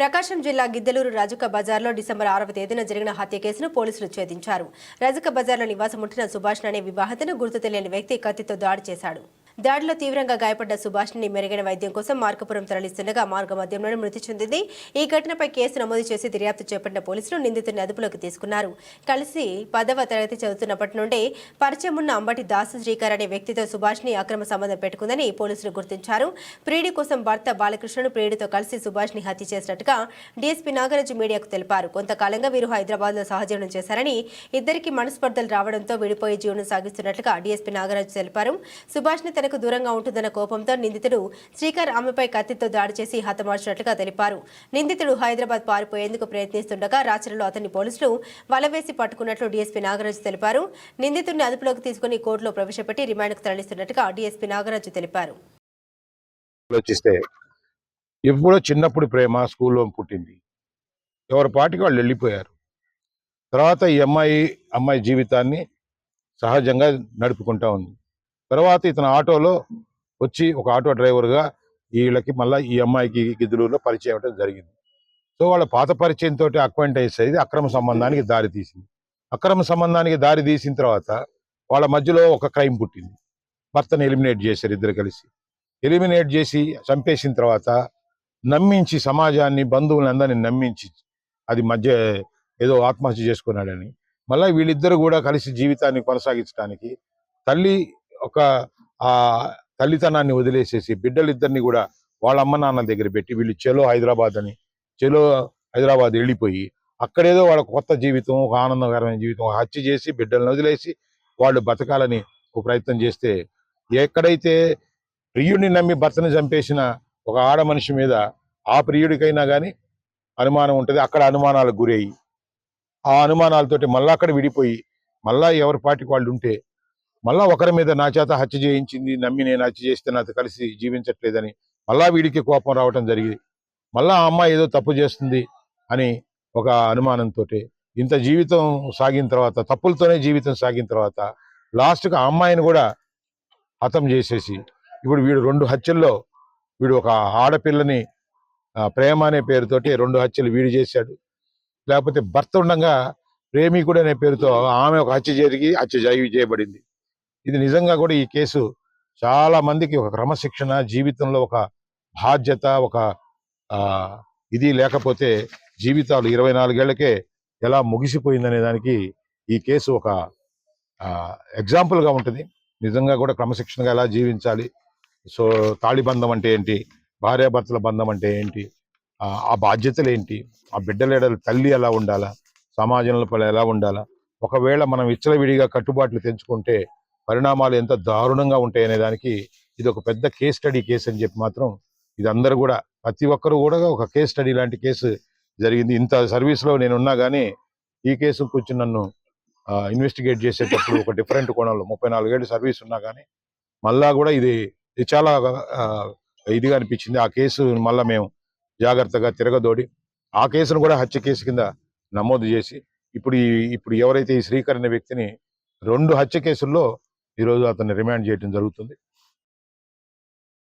ప్రకాశం జిల్లా గిద్దలూరు రజక బజార్లో డిసెంబర్ ఆరవ తేదీన జరిగిన హత్య కేసును పోలీసులు ఛేదించారు. రజక బజార్లో నివాసం ఉంటున్న సుభాష్ అనే వివాహితను గుర్తు తెలియని వ్యక్తి కత్తితో దాడి చేశాడు. దాడిలో తీవ్రంగా గాయపడ్డ సుభాష్ని మెరుగైన వైద్యం కోసం మార్కపురం తరలిస్తుండగా మార్గ మధ్యంలోనే మృతి చెందింది. ఈ ఘటనపై కేసు నమోదు చేసి దర్యాప్తు చేపట్టిన పోలీసులు నిందితుడిని అదుపులోకి తీసుకున్నారు. కలిసి పదవ తరగతి చదువుతున్నప్పటి నుండే పరిచయం ఉన్న అంబటి దాసు శ్రీకర్ అనే వ్యక్తితో సుభాష్ని అక్రమ సంబంధం పెట్టుకుందని పోలీసులు గుర్తించారు. ప్రియుడి కోసం భర్త బాలకృష్ణను ప్రియుడితో కలిసి సుభాష్ని హత్య చేసినట్టుగా డీఎస్పీ నాగరాజు మీడియాకు తెలిపారు. కొంతకాలంగా వీరు హైదరాబాద్లో సహజీవనం చేశారని ఇద్దరికి మనస్పర్ధలు రావడంతో విడిపోయి జీవనం సాగిస్తున్నట్లుగా డీఎస్పీ నాగరాజు తెలిపారు. సుభాష్ని తనకు దూరంగా ఉంటుందన్న కోపంతో నిందితుడు శ్రీకర్ ఆమెపై కత్తితో దాడి చేసి హతమార్చినట్లుగా తెలిపారు. నిందితుడు హైదరాబాద్ పారిపోయేందుకు ప్రయత్నిస్తుండగా రాత్రిలో అతన్ని పోలీసులు వలవేసి పట్టుకున్నట్లు డీఎస్పీ నాగరాజు తెలిపారు. నిందితుడిని అదుపులోకి తీసుకుని కోర్టులో ప్రవేశపెట్టి రిమాండ్కు తరలిస్తున్నట్టుగా డీఎస్పీ నాగరాజు తెలిపారు. ఆలోచిస్తే ఎప్పుడో చిన్నప్పుడు ప్రేమ స్కూల్లో పుట్టింది. ఎవరి పాటికి వాళ్ళు వెళ్ళిపోయారు. తర్వాత ఈ అమ్మాయి అమ్మాయి జీవితాన్ని సహజంగా నడుపుకుంటా ఉంది. తర్వాత ఇతను ఆటోలో వచ్చి ఒక ఆటో డ్రైవర్గా వీళ్ళకి మళ్ళీ ఈ అమ్మాయికి గిద్దలూరులో పరిచయం అవ్వడం జరిగింది. సో వాళ్ళ పాత పరిచయంతో అక్వైంట్ అయ్యేది అక్రమ సంబంధానికి దారి తీసింది. అక్రమ సంబంధానికి దారి తీసిన తర్వాత వాళ్ళ మధ్యలో ఒక క్రైమ్ పుట్టింది. భర్తను ఎలిమినేట్ చేశారు ఇద్దరు కలిసి. ఎలిమినేట్ చేసి చంపేసిన తర్వాత నమ్మించి సమాజాన్ని బంధువులందరినీ నమ్మించి అది మధ్య ఏదో ఆత్మహత్య చేసుకున్నాడని మళ్ళీ వీళ్ళిద్దరు కూడా కలిసి జీవితాన్ని కొనసాగించడానికి తల్లి ఒక ఆ తల్లితనాన్ని వదిలేసేసి బిడ్డలిద్దరిని కూడా వాళ్ళ అమ్మ నాన్న దగ్గర పెట్టి వీళ్ళు చెలో హైదరాబాద్ అని చెలో హైదరాబాద్ వెళ్ళిపోయి అక్కడేదో వాళ్ళ కొత్త జీవితం ఒక ఆనందకరమైన జీవితం హత్య చేసి బిడ్డలను వదిలేసి వాళ్ళు బతకాలని ఒక ప్రయత్నం చేస్తే ఎక్కడైతే ప్రియుడిని నమ్మి భర్తను చంపేసిన ఒక ఆడ మనిషి మీద ఆ ప్రియుడికైనా కానీ అనుమానం ఉంటుంది. అక్కడ అనుమానాలకు గురయ్యి. ఆ అనుమానాలతోటి మళ్ళా అక్కడ విడిపోయి మళ్ళా ఎవరి పాటికి వాళ్ళు ఉంటే మళ్ళా ఒకరి మీద నా చేత హత్య చేయించింది నమ్మి నేను హత్య చేస్తే నాతో కలిసి జీవించట్లేదని మళ్ళా వీడికి కోపం రావటం జరిగింది. మళ్ళా ఆ అమ్మాయి ఏదో తప్పు చేస్తుంది అని ఒక అనుమానంతో ఇంత జీవితం సాగిన తర్వాత తప్పులతోనే జీవితం సాగిన తర్వాత లాస్ట్కి ఆ అమ్మాయిని కూడా హతం చేసేసి ఇప్పుడు వీడు రెండు హత్యల్లో వీడు ఒక ఆడపిల్లని ప్రేమ అనే పేరుతోటి రెండు హత్యలు వీడు చేశాడు. లేకపోతే భర్త ఉండగా ప్రేమికుడు అనే పేరుతో ఆమె ఒక హత్య జరిగి హత్య జరిగి చేయబడింది. ఇది నిజంగా కూడా ఈ కేసు చాలా మందికి ఒక క్రమశిక్షణ జీవితంలో ఒక బాధ్యత ఒక ఇది లేకపోతే జీవితాలు ఇరవై నాలుగేళ్ళకే ఎలా ముగిసిపోయిందనే దానికి ఈ కేసు ఒక ఎగ్జాంపుల్గా ఉంటుంది. నిజంగా కూడా క్రమశిక్షణగా ఎలా జీవించాలి? సో తాళి బంధం అంటే ఏంటి? భార్యాభర్తల బంధం అంటే ఏంటి? ఆ, బాధ్యతలు ఏంటి? ఆ బిడ్డలేడల తల్లి ఎలా ఉండాలా? సమాజంలో ఎలా ఉండాలా? ఒకవేళ మనం విచ్చలవిడిగా కట్టుబాట్లు తెంచుకుంటే పరిణామాలు ఎంత దారుణంగా ఉంటాయనే దానికి ఇది ఒక పెద్ద కేస్ స్టడీ కేసు అని చెప్పి మాత్రం ఇది అందరూ కూడా ప్రతి ఒక్కరు కూడా ఒక కేస్ స్టడీ లాంటి కేసు జరిగింది. ఇంత సర్వీస్లో నేను ఉన్నా కానీ ఈ కేసు కొంచెం నన్ను ఇన్వెస్టిగేట్ చేసేటప్పుడు ఒక డిఫరెంట్ కోణంలో ముప్పై నాలుగేళ్ళు సర్వీస్ ఉన్నా కానీ మళ్ళా కూడా ఇది ఇది చాలా ఇదిగా అనిపించింది. ఆ కేసు మళ్ళా మేము జాగ్రత్తగా తిరగదోడి ఆ కేసును కూడా హత్య కేసు కింద నమోదు చేసి ఇప్పుడు ఈ ఇప్పుడు ఎవరైతే ఈ శ్రీకర్ అనే వ్యక్తిని రెండు హత్య కేసుల్లో ఈరోజు అతన్ని రిమాండ్ చేయడం జరుగుతుంది.